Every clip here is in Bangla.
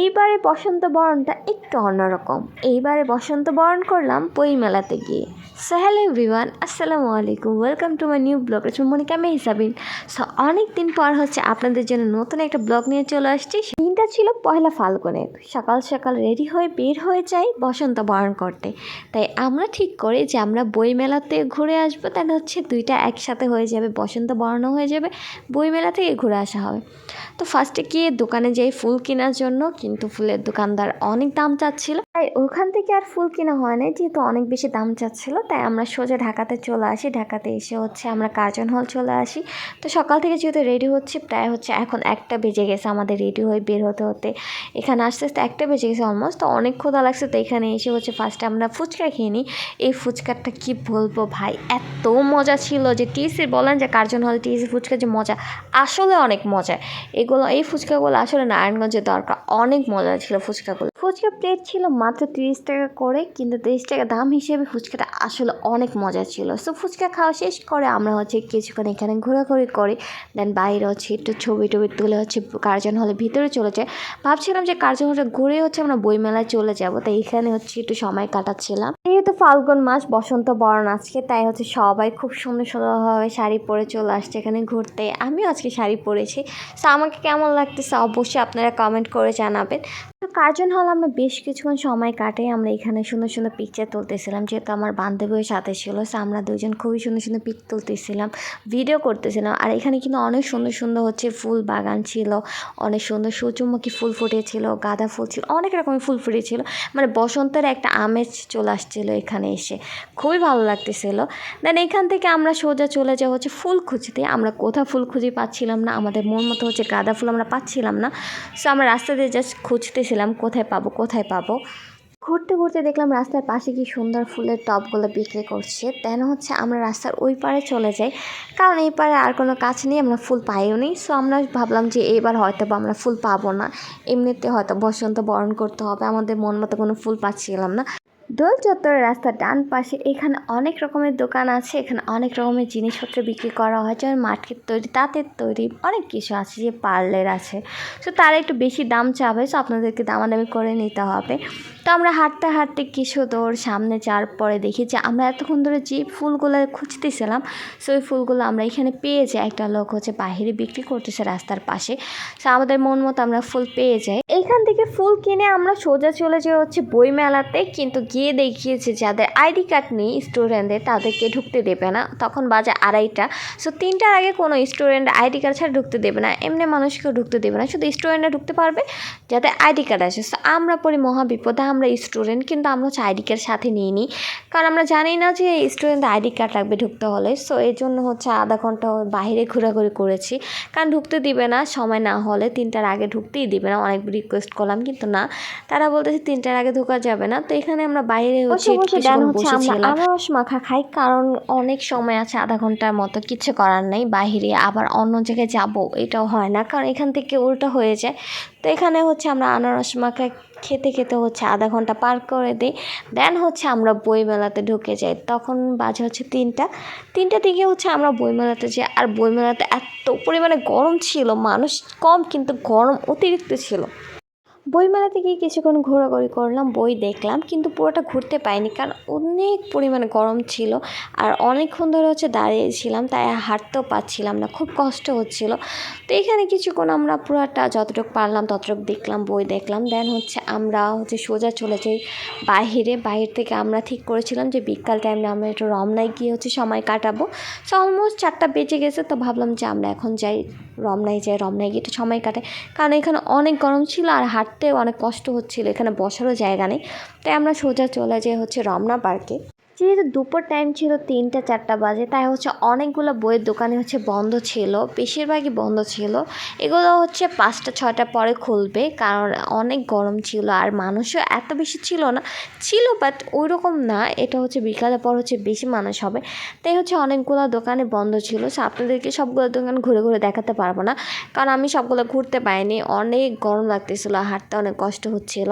এইবারে বসন্ত বরণটা একটু অন্যরকম। এইবারে বসন্ত বরণ করলাম বই মেলাতে গিয়ে। সো এভরিওয়ান আসসালামু আলাইকুম। Welcome to my new blog Monika Mehsabin. So অনেক দিন পর হচ্ছে আপনাদের জন্য নতুন একটা ব্লগ নিয়ে চলে আসছি। দিনটা ছিল পয়লা ফাল্গুনের। সকাল সকাল রেডি হয়ে বের হয়ে যাই বসন্ত বরণ করতে। তাই আমরা ঠিক করি যে আমরা বইমেলাতে ঘুরে আসব, তাহলে হচ্ছে দুইটা একসাথে হয়ে যাবে, বসন্ত বরণও হয়ে যাবে, বইমেলা থেকে ঘুরে আসা হবে। তো ফার্স্টে গিয়ে দোকানে যাই ফুল কেনার জন্য, কিন্তু ফুলের দোকানদার অনেক দাম চাচ্ছিল তাই ওখান থেকে আর ফুল কেনা হয় না যেহেতু অনেক বেশি দাম চাচ্ছিল, তাই আমরা সোজা ঢাকাতে চলে আসি। ঢাকাতে এসে হচ্ছে আমরা কার্জন হল চলে আসি। তো সকাল থেকে যেহেতু রেডি হচ্ছি, প্রায় হচ্ছে এখন একটা বেজে গেছে আমাদের রেডি হয়ে বের হতে হতে। এখানে আস্তে আস্তে একটা বেজে গেছে অলমোস্ট তো অনেক ক্ষুধা লাগছে, তো এখানে এসে হচ্ছে ফার্স্টে আমরা ফুচকা খেয়ে নিই। এই ফুচকাটা কি বলব ভাই, এত মজা ছিল যে টিএসি বলেন যে কার্জন হল টিএসি ফুচকা যে মজা, আসলে অনেক মজা। এগুলো, এই ফুচকাগুলো আসলে নারায়ণগঞ্জে দরকার, অনেক মজা ছিল ফুচকাগুলো। ফুচকা প্লেট ছিল মাত্র তিরিশ টাকা করে, কিন্তু তিরিশ টাকা দাম হিসেবে ফুচকাটা আসলে অনেক মজা ছিল। সো ফুচকা খাওয়া শেষ করে আমরা হচ্ছে কিছুক্ষণ এখানে ঘোরাঘুরি করি দেন বাইরে হচ্ছে একটু ছবি টবি তুলে হচ্ছে কার্জন হলে ভিতরে চলে যায় ভাবছিলাম যে কার্জন হলে ঘুরে হচ্ছে আমরা বইমেলায় চলে যাব, তাই এখানে হচ্ছে একটু সময় কাটাচ্ছিলাম। যেহেতু ফাল্গুন মাস, বসন্ত বরণ আজকে, তাই হচ্ছে সবাই খুব সুন্দর সুন্দরভাবে শাড়ি পরে চলে আসছে এখানে ঘুরতে। আমিও আজকে শাড়ি পরেছি। সো আমাকে কেমন লাগতেছে অবশ্যই আপনারা কমেন্ট করে জানাবেন। তো কার্জন হল আমরা বেশ কিছুক্ষণ সময় কাটে আমরা এখানে সুন্দর সুন্দর পিকচার তুলতেছিলাম। যেহেতু আমার বান্ধবীর সাথে ছিল সো আমরা দুজন খুবই সুন্দর সুন্দর পিক তুলতেছিলাম ভিডিও করতেছিলাম। আর এখানে কিন্তু অনেক সুন্দর সুন্দর হচ্ছে ফুল বাগান ছিল, অনেক সুন্দর সূর্যমুখী ফুল ফুটেছিল, গাঁদা ফুল ছিল, অনেক রকমের ফুল ফুটেছিল। মানে বসন্তের একটা আমেজ চলে আসছিল এখানে এসে। খুবই ভালো লাগতেছিল। দেন এখান থেকে আমরা সোজা চলে যাওয়া হচ্ছে ফুল খুঁজতে। আমরা কোথাও ফুল খুঁজে পাচ্ছিলাম না, আমাদের মন মতো হচ্ছে গাঁদা ফুল আমরা পাচ্ছিলাম না। সো আমরা রাস্তা দিয়ে জাস্ট খুঁজতেছিলাম কোথায় পাবো। কোথায় পাবো? ঘুরতে ঘুরতে দেখলাম রাস্তার পাশে কি সুন্দর ফুলের টবগুলো বিক্রি করছে। তেন হচ্ছে আমরা রাস্তার ওই পারে চলে যাই। কারণ এই পারে আর কোনো কাজ নেই, আমরা ফুল পাইও নি। সো আমরা ভাবলাম যে এবার হয়তো বা আমরা ফুল পাবো না। এমনিতে হয়তো বসন্ত বরণ করতে হবে, আমাদের মন মতো কোনো ফুল পাচ্ছিলাম না। দোল চত্বরের রাস্তার ডান পাশে এখানে অনেক রকমের দোকান আছে। এখানে অনেক রকমের জিনিসপত্র বিক্রি করা হয়। যেমন মাটির তৈরি, তাঁতের তৈরি অনেক কিছু আছে যে পার্লের আছে। সো তারা একটু বেশি দাম চাবে সো আপনাদেরকে দামাদামি করে নিতে হবে। তো আমরা হাঁটতে হাঁটতে কিছু দৌড় সামনে যাওয়ার পরে দেখি যে আমরা এতক্ষণ ধরে যে ফুলগুলো খুঁজতেছিলাম সো ওই ফুলগুলো আমরা এখানে পেয়ে যাই। একটা লোক হচ্ছে বাহিরে বিক্রি করতেছে রাস্তার পাশে। সো আমাদের মন মতো আমরা ফুল পেয়ে যাই। এইখান থেকে ফুল কিনে আমরা সোজা চলে যাই হচ্ছে বইমেলাতে। কিন্তু গিয়ে দেখিয়েছে যাদের আইডি কার্ড নেই স্টুডেন্টদের, তাদেরকে ঢুকতে দেবে না। তখন বাজে আড়াইটা। সো তিনটার আগে কোনো স্টুডেন্ট আইডি কার্ড ছাড়া ঢুকতে দেবে না। এমনি মানুষকেও ঢুকতে দেবে না। শুধু স্টুডেন্টরা ঢুকতে পারবে যাতে আইডি কার্ড আসে। সো আমরা পড়ি মহা বিপদে আমরা স্টুডেন্ট, কিন্তু আমরা হচ্ছে আইডি কার্ড সাথে নিয়ে নিই কারণ আমরা জানি না যে স্টুডেন্ট আইডি কার্ড লাগবে ঢুকতে হলে। সো এই জন্য হচ্ছে আধা ঘণ্টা বাইরে ঘোরাঘুরি করেছি। কারণ ঢুকতে দিবে না, সময় না হলে তিনটার আগে ঢুকতেই দিবে না। অনেক রিকোয়েস্ট করলাম, কিন্তু না। তারা বলতেছে তিনটার আগে ঢোকা যাবে না। তো এখানে আমরা বাইরে হচ্ছে কিছুক্ষণ বসেছিলাম। আনারস মাখা খাই কারণ অনেক সময় আছে আধা ঘণ্টার মতো কিছু করার নেই বাইরে আবার অন্য জায়গায় যাব এটাও হয় না। কারণ এখান থেকে উল্টো হয়ে যায়। তো এখানে হচ্ছে আমরা আনারস মাখা খেতে খেতে হচ্ছে আধা ঘণ্টা পার করে দিই। দেন হচ্ছে আমরা বইমেলাতে ঢুকে যাই। তখন বাজে হচ্ছে তিনটা। তিনটা দিকে হচ্ছে আমরা বইমেলাতে যাই। আর বইমেলাতে এত পরিমাণে গরম ছিল মানুষ কম কিন্তু গরম অতিরিক্ত ছিল। বইমেলাতে গিয়ে কিছুক্ষণ ঘোরাঘুরি করলাম, বই দেখলাম, কিন্তু পুরোটা ঘুরতে পাইনি কারণ অনেক পরিমাণে গরম ছিল আর অনেকক্ষণ ধরে হচ্ছে দাঁড়িয়েছিলাম, তাই হাঁটতেও পাচ্ছিলাম না, খুব কষ্ট হচ্ছিল। তো এখানে কিছুক্ষণ আমরা পুরোটা যতটুকু পারলাম ততটুকু দেখলাম, বই দেখলাম দেন হচ্ছে আমরা হচ্ছে সোজা চলে যাই বাহিরে বাহির থেকে আমরা ঠিক করেছিলাম যে বিকাল টাইমে আমরা একটু রমনায় গিয়ে হচ্ছে সময় কাটাবো। সো অলমোস্ট চারটা বেজে গেছে, তো ভাবলাম যে আমরা এখন যাই। রমনায় যাই রমনায় গিয়ে একটু সময় কাটাই কারণ এখানে অনেক গরম ছিল আর হাঁটতেও অনেক কষ্ট হচ্ছিল, এখানে বসারও জায়গা নেই। তাই আমরা সোজা চলে যাই হচ্ছে রমনা পার্কে যেহেতু দুপুর টাইম ছিল তিনটা, চারটা বাজে, তাই হচ্ছে অনেকগুলো বইয়ের দোকানে হচ্ছে বন্ধ ছিল, বেশিরভাগই বন্ধ ছিল। এগুলো হচ্ছে পাঁচটা, ছয়টা পরে খুলবে, কারণ অনেক গরম ছিল আর মানুষও এত বেশি ছিল না। ছিল বাট ওই রকম না, এটা হচ্ছে বিকালের পর হচ্ছে বেশি মানুষ হবে। তাই হচ্ছে অনেকগুলো দোকানে বন্ধ ছিল সো আপনাদেরকে সবগুলো দোকান ঘুরে ঘুরে দেখাতে পারব না, কারণ আমি সবগুলো ঘুরতে পাইনি অনেক গরম লাগতেছিলো, হাঁটতে অনেক কষ্ট হচ্ছিল।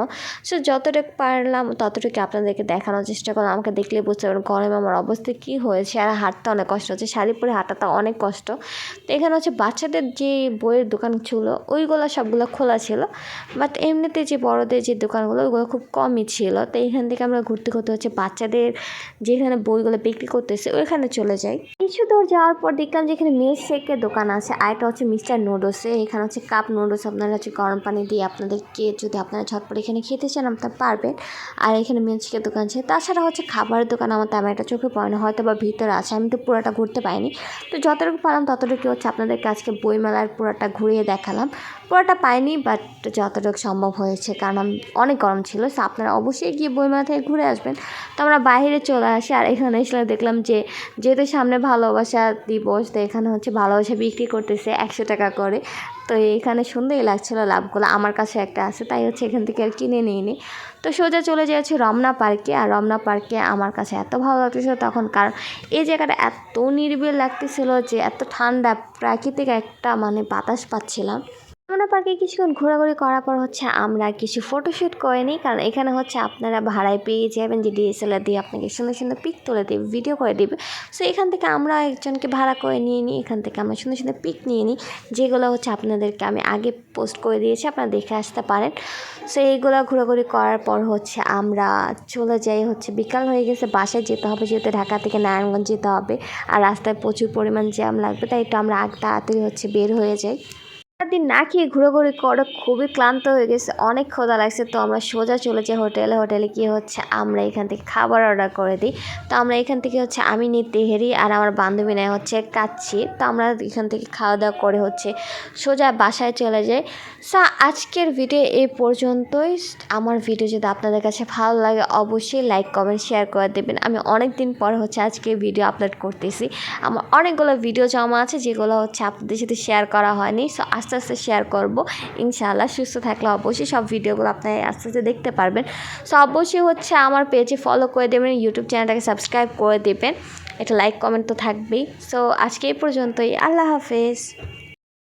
সো যতটুকু পারলাম, ততটুকু আপনাদেরকে দেখানোর চেষ্টা করলাম, আমাকে দেখলে বুঝতে পারবেন গরমে আমার অবস্থা কী হয়েছে, আর হাঁটতে অনেক কষ্ট হচ্ছে, শাড়ি পরে হাঁটাতে অনেক কষ্ট। তো এখানে হচ্ছে বাচ্চাদের যে বইয়ের দোকান ছিল, ওইগুলো সবগুলো খোলা ছিল বাট এমনিতে যে বড়দের যে দোকানগুলো, ওইগুলো খুব কমই ছিল। তো এইখান থেকে আমরা ঘুরতে ঘুরতে হচ্ছে বাচ্চাদের যেখানে বইগুলো বিক্রি করতেছে, ওইখানে চলে যাই। কিছু দূর যাওয়ার পর দেখলাম যে এখানে মিল্ক শেকের দোকান আছে, আর আরেকটা হচ্ছে মিস্টার নুডলসে। এখানে হচ্ছে কাপ নুডলস আপনারা হচ্ছে গরম পানি দিয়ে আপনাদেরকে যদি আপনারা ঝটপট এখানে খেতে চান, আপনারা পারবেন। আর এখানে মিল্ক শেকের দোকান আছে, তাছাড়া হচ্ছে খাবারের দোকান আমার তেমন একটা চোখে পড়ে না, হয়তো বা ভিতরে আছে, আমি তো পুরোটা ঘুরতে পাইনি তো যতটুকু পারলাম ততটুকু হচ্ছে আপনাদেরকে আজকে বইমেলার পুরোটা ঘুরিয়ে দেখালাম। পুরোটা পাইনি বাট যতটুকু সম্ভব হয়েছে, কারণ অনেক গরম ছিল সো আপনারা অবশ্যই গিয়ে বইমেলা থেকে ঘুরে আসবেন। তো আমরা বাইরে চলে আসি, আর এখানে এসে দেখলাম যে, যেহেতু সামনে ভালোবাসা দিবস, তো এখানে হচ্ছে ভালোবাসা বিক্রি করতেছে একশো টাকা করে। তো এইখানে সুন্দরই লাগছিল লাভগুলো। আমার কাছে একটা আছে, তাই হচ্ছে এখান থেকে আর কিনে নিয়ে নিই তো সোজা চলে যাচ্ছি রমনা পার্কে, আর রমনা পার্কে আমার কাছে এত ভালো লাগতেছিল তখন, কারণ এই জায়গাটা এত নির্বিল লাগতেছিল যে এত ঠান্ডা, প্রাকৃতিক একটা মানে বাতাস পাচ্ছিলাম। রমনা পার্কে কিছুক্ষণ ঘোরাঘুরি করার পর হচ্ছে আমরা কিছু ফটোশ্যুট করে নিই। কারণ এখানে হচ্ছে আপনারা ভাড়ায় পেয়ে যাবেন যে ডিএসএলআর দিয়ে আপনাকে সুন্দর সুন্দর পিক তুলে দেবে ভিডিও করে দেবে। সো এখান থেকে আমরা একজনকে ভাড়া করে নিয়ে নিই, এখান থেকে আমরা সুন্দর সুন্দর পিক নিয়ে নিই, যেগুলো হচ্ছে আপনাদেরকে আমি আগে পোস্ট করে দিয়েছি, আপনারা দেখে আসতে পারেন। সো এইগুলো ঘোরাঘুরি করার পর হচ্ছে আমরা চলে যাই হচ্ছে, বিকাল হয়ে গেছে, বাসায় যেতে হবে, যেহেতু ঢাকা থেকে নারায়ণগঞ্জ যেতে হবে। আর রাস্তায় প্রচুর পরিমাণ জ্যাম লাগবে, তাই একটু আমরা আগ তাড়াতাড়ি হচ্ছে বের হয়ে যাই। দিন না খেয়ে ঘোরাঘুরি করে খুবই ক্লান্ত হয়ে গেছে। অনেক ক্ষুধা লাগছে। তো আমরা সোজা চলে যাই হোটেলে। হোটেলে গিয়ে হচ্ছে আমরা এখান থেকে খাবার অর্ডার করে দিই। তো আমরা এখান থেকে হচ্ছে আমি নিই তেহেরি আর আমার বান্ধবী নেয় হচ্ছে কাচ্ছি তো আমরা এখান থেকে খাওয়া দাওয়া করে হচ্ছে সোজা বাসায় চলে যাই। সো, আজকের ভিডিও এই পর্যন্তই। আমার ভিডিও যদি আপনাদের কাছে ভালো লাগে, অবশ্যই লাইক কমেন্ট শেয়ার করে দেবেন। আমি অনেক দিন পর হচ্ছে আজকে ভিডিও আপলোড করতেছি। আমার অনেকগুলো ভিডিও জমা আছে, যেগুলো হচ্ছে আপনাদের সাথে শেয়ার করা হয়নি। সো আস্তে আস্তে শেয়ার করব। ইনশাআল্লাহ সুস্থ থাকলে অবশ্যই সব ভিডিওগুলো আপনারা আস্তে আস্তে দেখতে পারবেন। সো অবশ্যই হচ্ছে আমার পেজে ফলো করে দেবেন ইউটিউব চ্যানেলটাকে সাবস্ক্রাইব করে দেবেন। একটা লাইক কমেন্ট তো থাকবেই। সো আজকে এই পর্যন্তই। আল্লাহ হাফেজ।